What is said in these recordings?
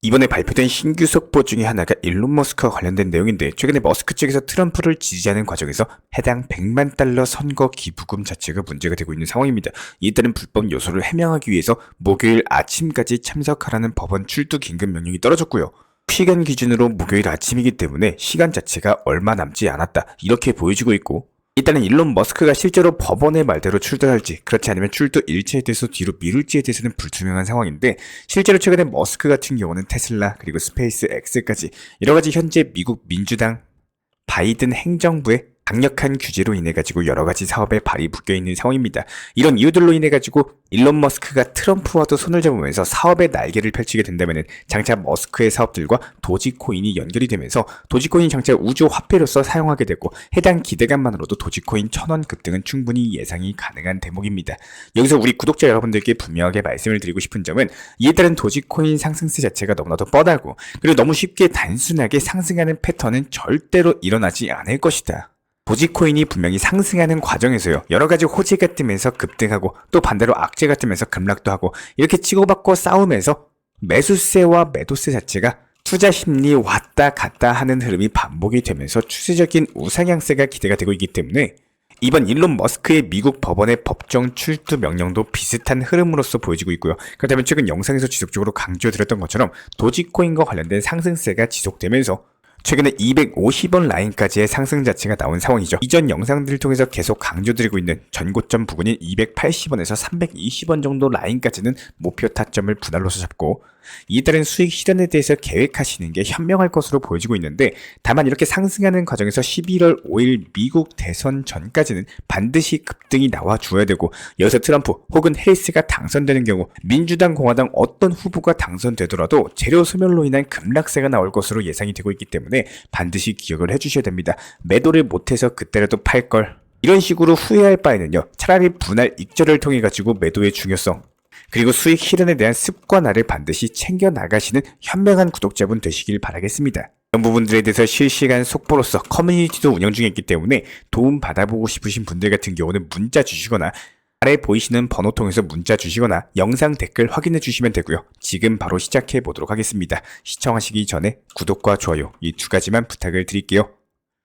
이번에 발표된 신규 속보 중에 하나가 일론 머스크와 관련된 내용인데 최근에 머스크 측에서 트럼프를 지지하는 과정에서 해당 100만 달러 선거 기부금 자체가 문제가 되고 있는 상황입니다. 이에 따른 불법 요소를 해명하기 위해서 목요일 아침까지 참석하라는 법원 출두 긴급 명령이 떨어졌고요. 시간 기준으로 목요일 아침이기 때문에 시간 자체가 얼마 남지 않았다 이렇게 보여지고 있고 일단은 일론 머스크가 실제로 법원의 말대로 출두할지 그렇지 않으면 출두 일체에 대해서 뒤로 미룰지에 대해서는 불투명한 상황인데 실제로 최근에 머스크 같은 경우는 테슬라 그리고 스페이스 X까지 여러 가지 현재 미국 민주당 바이든 행정부의 강력한 규제로 인해 가지고 여러 가지 사업에 발이 묶여 있는 상황입니다. 이런 이유들로 인해 가지고 일론 머스크가 트럼프와도 손을 잡으면서 사업의 날개를 펼치게 된다면은 장차 머스크의 사업들과 도지코인이 연결이 되면서 도지코인 장차 우주 화폐로서 사용하게 되고 해당 기대감만으로도 도지코인 천원 급등은 충분히 예상이 가능한 대목입니다. 여기서 우리 구독자 여러분들께 분명하게 말씀을 드리고 싶은 점은 이에 따른 도지코인 상승세 자체가 너무나도 뻔하고 그리고 너무 쉽게 단순하게 상승하는 패턴은 절대로 일어나지 않을 것이다. 도지코인이 분명히 상승하는 과정에서요 여러 가지 호재가 뜨면서 급등하고 또 반대로 악재가 뜨면서 급락도 하고 이렇게 치고받고 싸우면서 매수세와 매도세 자체가 투자 심리 왔다 갔다 하는 흐름이 반복이 되면서 추세적인 우상향세가 기대가 되고 있기 때문에 이번 일론 머스크의 미국 법원의 법정 출두 명령도 비슷한 흐름으로서 보여지고 있고요. 그렇다면 최근 영상에서 지속적으로 강조드렸던 것처럼 도지코인과 관련된 상승세가 지속되면서 최근에 250원 라인까지의 상승 자체가 나온 상황이죠. 이전 영상들을 통해서 계속 강조드리고 있는 전고점 부근인 280원에서 320원 정도 라인까지는 목표 타점을 분할로서 잡고 이에 따른 수익 실현에 대해서 계획하시는 게 현명할 것으로 보여지고 있는데 다만 이렇게 상승하는 과정에서 11월 5일 미국 대선 전까지는 반드시 급등이 나와 주어야 되고 여기서 트럼프 혹은 해리스가 당선되는 경우 민주당 공화당 어떤 후보가 당선되더라도 재료 소멸로 인한 급락세가 나올 것으로 예상이 되고 있기 때문에 반드시 기억을 해주셔야 됩니다. 매도를 못해서 그때라도 팔 걸. 이런 식으로 후회할 바에는요, 차라리 분할 익절을 통해 가지고 매도의 중요성, 그리고 수익 실현에 대한 습관화를 반드시 챙겨 나가시는 현명한 구독자분 되시길 바라겠습니다. 이런 부분들에 대해서 실시간 속보로서 커뮤니티도 운영 중에 있기 때문에 도움 받아보고 싶으신 분들 같은 경우는 문자 주시거나 아래 보이시는 번호 통해서 문자 주시거나 영상 댓글 확인해 주시면 되고요. 지금 바로 시작해 보도록 하겠습니다. 시청하시기 전에 구독과 좋아요 이 두 가지만 부탁을 드릴게요.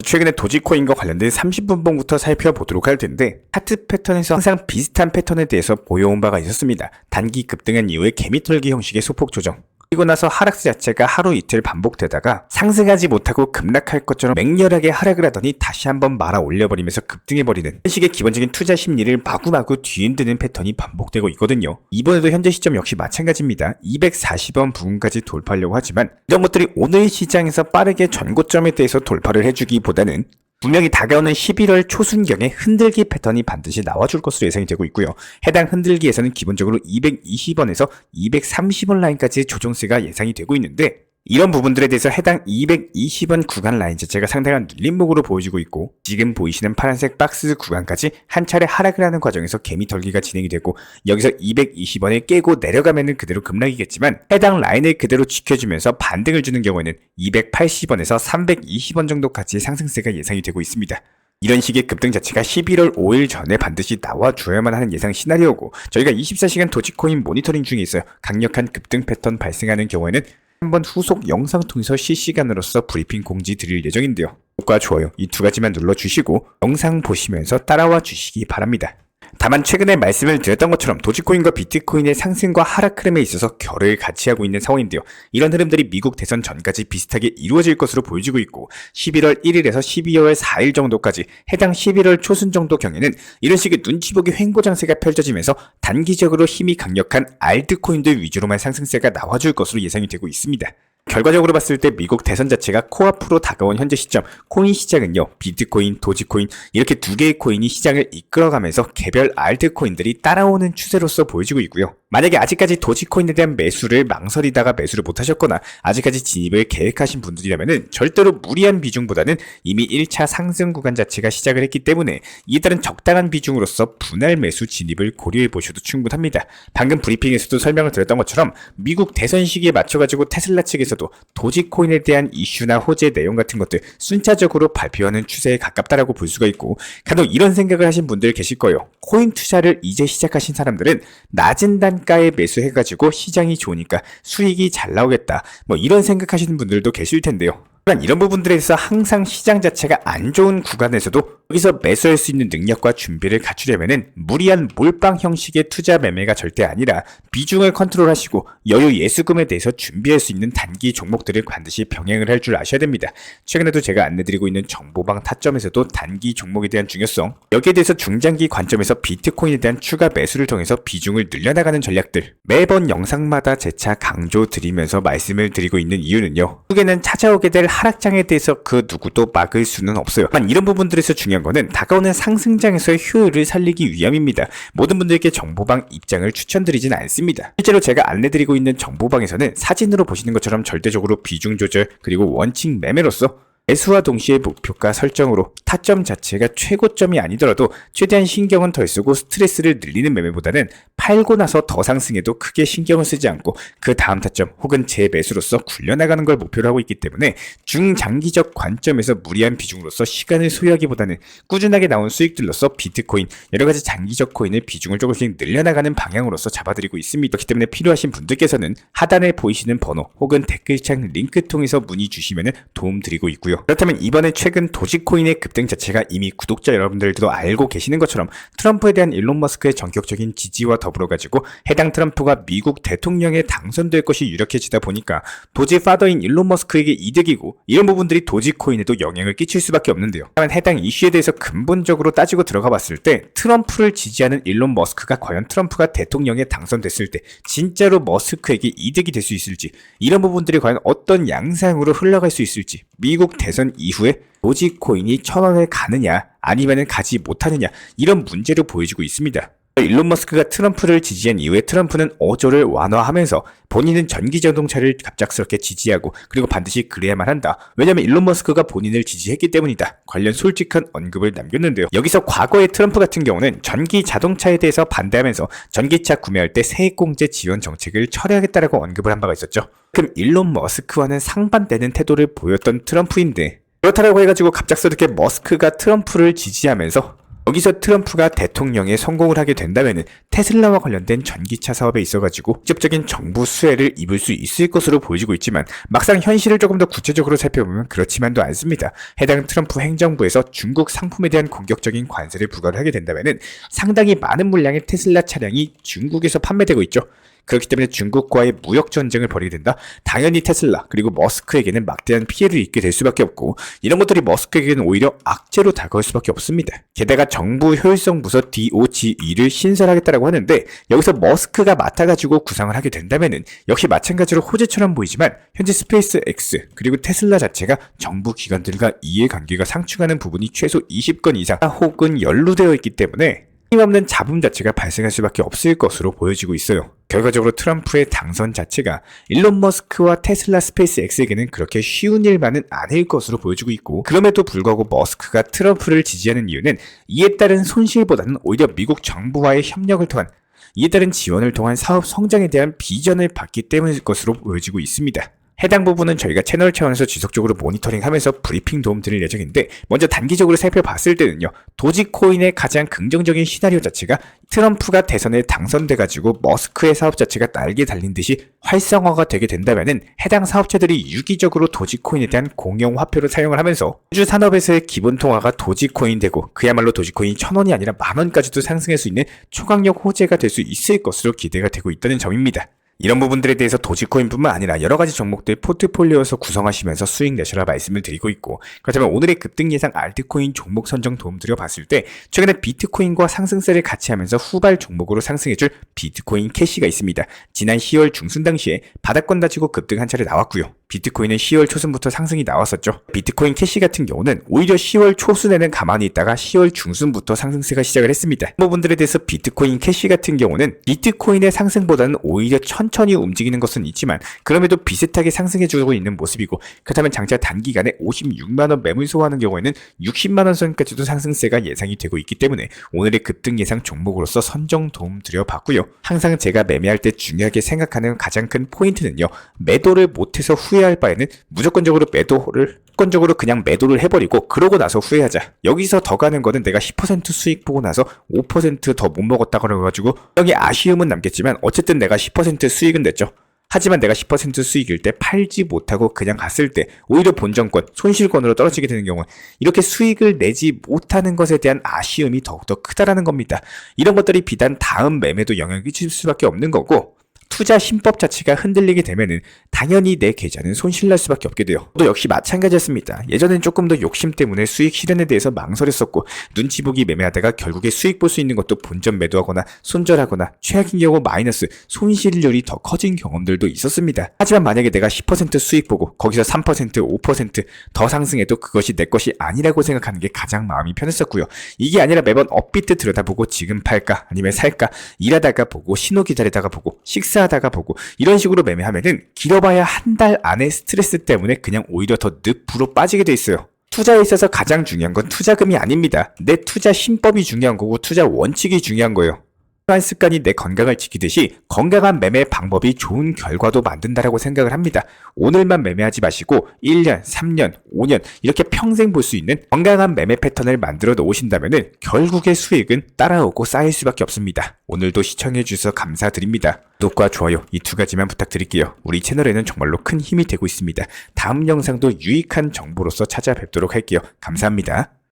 최근에 도지코인과 관련된 30분봉부터 살펴보도록 할 텐데 차트 패턴에서 항상 비슷한 패턴에 대해서 보여온 바가 있었습니다. 단기 급등한 이후에 개미털기 형식의 소폭 조정 그리고 나서 하락세 자체가 하루 이틀 반복되다가 상승하지 못하고 급락할 것처럼 맹렬하게 하락을 하더니 다시 한번 말아 올려버리면서 급등해버리는 이런 식의 기본적인 투자 심리를 마구마구 뒤흔드는 패턴이 반복되고 있거든요. 이번에도 현재 시점 역시 마찬가지입니다. 240원 부근까지 돌파하려고 하지만 이런 것들이 오늘 시장에서 빠르게 전고점에 대해서 돌파를 해주기보다는 분명히 다가오는 11월 초순경에 흔들기 패턴이 반드시 나와줄 것으로 예상이 되고 있고요. 해당 흔들기에서는 기본적으로 220원에서 230원 라인까지의 조정세가 예상이 되고 있는데 이런 부분들에 대해서 해당 220원 구간 라인 자체가 상당한 눌림목으로 보여지고 있고 지금 보이시는 파란색 박스 구간까지 한 차례 하락을 하는 과정에서 개미 털기가 진행이 되고 여기서 220원에 깨고 내려가면은 그대로 급락이겠지만 해당 라인을 그대로 지켜주면서 반등을 주는 경우에는 280원에서 320원 정도까지의 상승세가 예상이 되고 있습니다. 이런 식의 급등 자체가 11월 5일 전에 반드시 나와줘야만 하는 예상 시나리오고 저희가 24시간 도지코인 모니터링 중에 있어요. 강력한 급등 패턴 발생하는 경우에는 한번 후속 영상 통해서 실시간으로서 브리핑 공지 드릴 예정인데요. 구독과 좋아요 이 두 가지만 눌러주시고 영상 보시면서 따라와 주시기 바랍니다. 다만 최근에 말씀을 드렸던 것처럼 도지코인과 비트코인의 상승과 하락 흐름에 있어서 결을 같이 하고 있는 상황인데요. 이런 흐름들이 미국 대선 전까지 비슷하게 이루어질 것으로 보여지고 있고 11월 1일에서 12월 4일 정도까지 해당 11월 초순 정도 경에는 이런 식의 눈치 보기 횡보 장세가 펼쳐지면서 단기적으로 힘이 강력한 알트코인들 위주로만 상승세가 나와줄 것으로 예상이 되고 있습니다. 결과적으로 봤을 때 미국 대선 자체가 코앞으로 다가온 현재 시점 코인 시장은요 비트코인, 도지코인 이렇게 두 개의 코인이 시장을 이끌어가면서 개별 알트코인들이 따라오는 추세로서 보여지고 있고요. 만약에 아직까지 도지코인에 대한 매수를 망설이다가 매수를 못하셨거나 아직까지 진입을 계획하신 분들이라면 절대로 무리한 비중보다는 이미 1차 상승 구간 자체가 시작을 했기 때문에 이에 따른 적당한 비중으로서 분할 매수 진입을 고려해 보셔도 충분합니다. 방금 브리핑에서도 설명을 드렸던 것처럼 미국 대선 시기에 맞춰가지고 테슬라 측에서도 아니더라도 도지코인에 대한 이슈나 호재 내용 같은 것들 순차적으로 발표하는 추세에 가깝다라고 볼 수가 있고 간혹 이런 생각을 하신 분들 계실 거예요. 코인 투자를 이제 시작하신 사람들은 낮은 단가에 매수해가지고 시장이 좋으니까 수익이 잘 나오겠다. 뭐 이런 생각하시는 분들도 계실 텐데요. 이런 부분들에 있어 항상 시장 자체가 안 좋은 구간에서도 여기서 매수할 수 있는 능력과 준비를 갖추려면은 무리한 몰빵 형식의 투자 매매가 절대 아니라 비중을 컨트롤하시고 여유 예수금에 대해서 준비할 수 있는 단기 종목들을 반드시 병행을 할 줄 아셔야 됩니다. 최근에도 제가 안내드리고 있는 정보방 타점에서도 단기 종목에 대한 중요성, 여기에 대해서 중장기 관점에서 비트코인에 대한 추가 매수를 통해서 비중을 늘려나가는 전략들 매번 영상마다 재차 강조 드리면서 말씀을 드리고 있는 이유는요. 후에는 찾아오게 될 하락장에 대해서 그 누구도 막을 수는 없어요. 만 이런 부분들에서 중요한 거는 다가오는 상승장에서의 효율을 살리기 위함입니다. 모든 분들께 정보방 입장을 추천드리진 않습니다. 실제로 제가 안내드리고 있는 정보방에서는 사진으로 보시는 것처럼 절대적으로 비중 조절 그리고 원칙 매매로서 매수와 동시에 목표가 설정으로 타점 자체가 최고점이 아니더라도 최대한 신경은 덜 쓰고 스트레스를 늘리는 매매보다는 팔고 나서 더 상승해도 크게 신경을 쓰지 않고 그 다음 타점 혹은 재매수로서 굴려나가는 걸 목표로 하고 있기 때문에 중장기적 관점에서 무리한 비중으로서 시간을 소요하기보다는 꾸준하게 나온 수익들로서 비트코인 여러 가지 장기적 코인의 비중을 조금씩 늘려나가는 방향으로서 잡아드리고 있습니다. 그렇기 때문에 필요하신 분들께서는 하단에 보이시는 번호 혹은 댓글창 링크 통해서 문의 주시면 도움 드리고 있고요. 그렇다면 이번에 최근 도지코인의 급등 자체가 이미 구독자 여러분들도 알고 계시는 것처럼 트럼프에 대한 일론 머스크의 전격적인 지지와 더불어 가지고 해당 트럼프가 미국 대통령에 당선될 것이 유력해지다 보니까 도지 파더인 일론 머스크에게 이득이고 이런 부분들이 도지코인에도 영향을 끼칠 수밖에 없는데요. 다만 해당 이슈에 대해서 근본적으로 따지고 들어가 봤을 때 트럼프를 지지하는 일론 머스크가 과연 트럼프가 대통령에 당선됐을 때 진짜로 머스크에게 이득이 될 수 있을지 이런 부분들이 과연 어떤 양상으로 흘러갈 수 있을지 미국 대선 이후에 도지코인이 천 원에 가느냐 아니면은 가지 못하느냐 이런 문제로 보여지고 있습니다. 일론 머스크가 트럼프를 지지한 이후에 트럼프는 어조를 완화하면서 본인은 전기 자동차를 갑작스럽게 지지하고 그리고 반드시 그래야만 한다. 왜냐면 일론 머스크가 본인을 지지했기 때문이다. 관련 솔직한 언급을 남겼는데요. 여기서 과거의 트럼프 같은 경우는 전기 자동차에 대해서 반대하면서 전기차 구매할 때 세액공제 지원 정책을 철회하겠다라고 언급을 한 바가 있었죠. 그럼 일론 머스크와는 상반되는 태도를 보였던 트럼프인데 그렇다라고 해가지고 갑작스럽게 머스크가 트럼프를 지지하면서 여기서 트럼프가 대통령에 성공을 하게 된다면 테슬라와 관련된 전기차 사업에 있어가지고 직접적인 정부 수혜를 입을 수 있을 것으로 보여지고 있지만 막상 현실을 조금 더 구체적으로 살펴보면 그렇지만도 않습니다. 해당 트럼프 행정부에서 중국 상품에 대한 공격적인 관세를 부과를 하게 된다면 상당히 많은 물량의 테슬라 차량이 중국에서 판매되고 있죠. 그렇기 때문에 중국과의 무역 전쟁을 벌이게 된다. 당연히 테슬라 그리고 머스크에게는 막대한 피해를 입게 될 수밖에 없고 이런 것들이 머스크에게는 오히려 악재로 다가올 수밖에 없습니다. 게다가 정부 효율성 부서 DOGE를 신설하겠다라고 하는데 여기서 머스크가 맡아가지고 구상을 하게 된다면은 역시 마찬가지로 호재처럼 보이지만 현재 스페이스 X 그리고 테슬라 자체가 정부 기관들과 이해관계가 상충하는 부분이 최소 20건 이상 혹은 연루되어 있기 때문에 힘없는 잡음 자체가 발생할 수밖에 없을 것으로 보여지고 있어요. 결과적으로 트럼프의 당선 자체가 일론 머스크와 테슬라 스페이스 X에게는 그렇게 쉬운 일만은 아닐 것으로 보여지고 있고 그럼에도 불구하고 머스크가 트럼프를 지지하는 이유는 이에 따른 손실보다는 오히려 미국 정부와의 협력을 통한 이에 따른 지원을 통한 사업 성장에 대한 비전을 받기 때문일 것으로 보여지고 있습니다. 해당 부분은 저희가 채널 차원에서 지속적으로 모니터링하면서 브리핑 도움 드릴 예정인데 먼저 단기적으로 살펴봤을 때는요 도지코인의 가장 긍정적인 시나리오 자체가 트럼프가 대선에 당선돼 가지고 머스크의 사업 자체가 날개 달린 듯이 활성화가 되게 된다면은 해당 사업체들이 유기적으로 도지코인에 대한 공용 화폐로 사용을 하면서 우주 산업에서의 기본 통화가 도지코인 되고 그야말로 도지코인이 천 원이 아니라 만 원까지도 상승할 수 있는 초강력 호재가 될 수 있을 것으로 기대가 되고 있다는 점입니다. 이런 부분들에 대해서 도지코인뿐만 아니라 여러 가지 종목들 포트폴리오에서 구성하시면서 수익 내셔라 말씀을 드리고 있고 그렇다면 오늘의 급등 예상 알트코인 종목 선정 도움 드려 봤을 때 최근에 비트코인과 상승세를 같이 하면서 후발 종목으로 상승해줄 비트코인 캐시가 있습니다. 지난 10월 중순 당시에 바닥권 다지고 급등 한 차례 나왔고요. 비트코인은 10월 초순부터 상승이 나왔었죠. 비트코인 캐시 같은 경우는 오히려 10월 초순에는 가만히 있다가 10월 중순부터 상승세가 시작을 했습니다. 이 부분들에 대해서 비트코인 캐시 같은 경우는 비트코인의 상승보다는 오히려 천천히 움직이는 것은 있지만 그럼에도 비슷하게 상승해주고 있는 모습이고 그렇다면 장차 단기간에 56만원 매물 소화하는 경우에는 60만원 선까지도 상승세가 예상이 되고 있기 때문에 오늘의 급등 예상 종목으로서 선정 도움 드려봤고요. 항상 제가 매매할 때 중요하게 생각하는 가장 큰 포인트는요. 매도를 못해서 후회 후회할 바에는 무조건적으로 매도를 무조건적으로 그냥 매도를 해버리고 그러고 나서 후회하자. 여기서 더 가는 거는 내가 10% 수익 보고 나서 5%더 못 먹었다 그래가지고 여기 아쉬움은 남겠지만 어쨌든 내가 10% 수익은 냈죠. 하지만 내가 10% 수익일 때 팔지 못하고 그냥 갔을 때 오히려 본전권, 손실권으로 떨어지게 되는 경우 이렇게 수익을 내지 못하는 것에 대한 아쉬움이 더욱더 크다라는 겁니다. 이런 것들이 비단 다음 매매도 영향을 끼칠 수밖에 없는 거고 투자 신법 자체가 흔들리게 되면은 당연히 내 계좌는 손실날 수밖에 없게 돼요. 또 역시 마찬가지였습니다. 예전엔 조금 더 욕심 때문에 수익 실현에 대해서 망설였었고 눈치 보기 매매하다가 결국에 수익 볼 수 있는 것도 본전 매도하거나 손절하거나 최악인 경우 마이너스 손실률이 더 커진 경험들도 있었습니다. 하지만 만약에 내가 10% 수익 보고 거기서 3% 5%더 상승해도 그것이 내 것이 아니라고 생각하는 게 가장 마음이 편했었고요. 이게 아니라 매번 업비트 들여다보고 지금 팔까 아니면 살까 일하다가 보고 신호 기다리다가 보고 식사 하다가 보고 이런 식으로 매매하면은 길어봐야 한 달 안에 스트레스 때문에 그냥 오히려 더 늪으로 빠지게 돼 있어요. 투자에 있어서 가장 중요한 건 투자금이 아닙니다. 내 투자 신법이 중요한 거고 투자 원칙이 중요한 거예요. 한 습관이 내 건강을 지키듯이 건강한 매매 방법이 좋은 결과도 만든다라고 생각을 합니다. 오늘만 매매하지 마시고 1년, 3년, 5년 이렇게 평생 볼 수 있는 건강한 매매 패턴을 만들어 놓으신다면 결국의 수익은 따라오고 쌓일 수밖에 없습니다. 오늘도 시청해 주셔서 감사드립니다. 구독과 좋아요 이 두 가지만 부탁드릴게요. 우리 채널에는 정말로 큰 힘이 되고 있습니다. 다음 영상도 유익한 정보로서 찾아뵙도록 할게요. 감사합니다.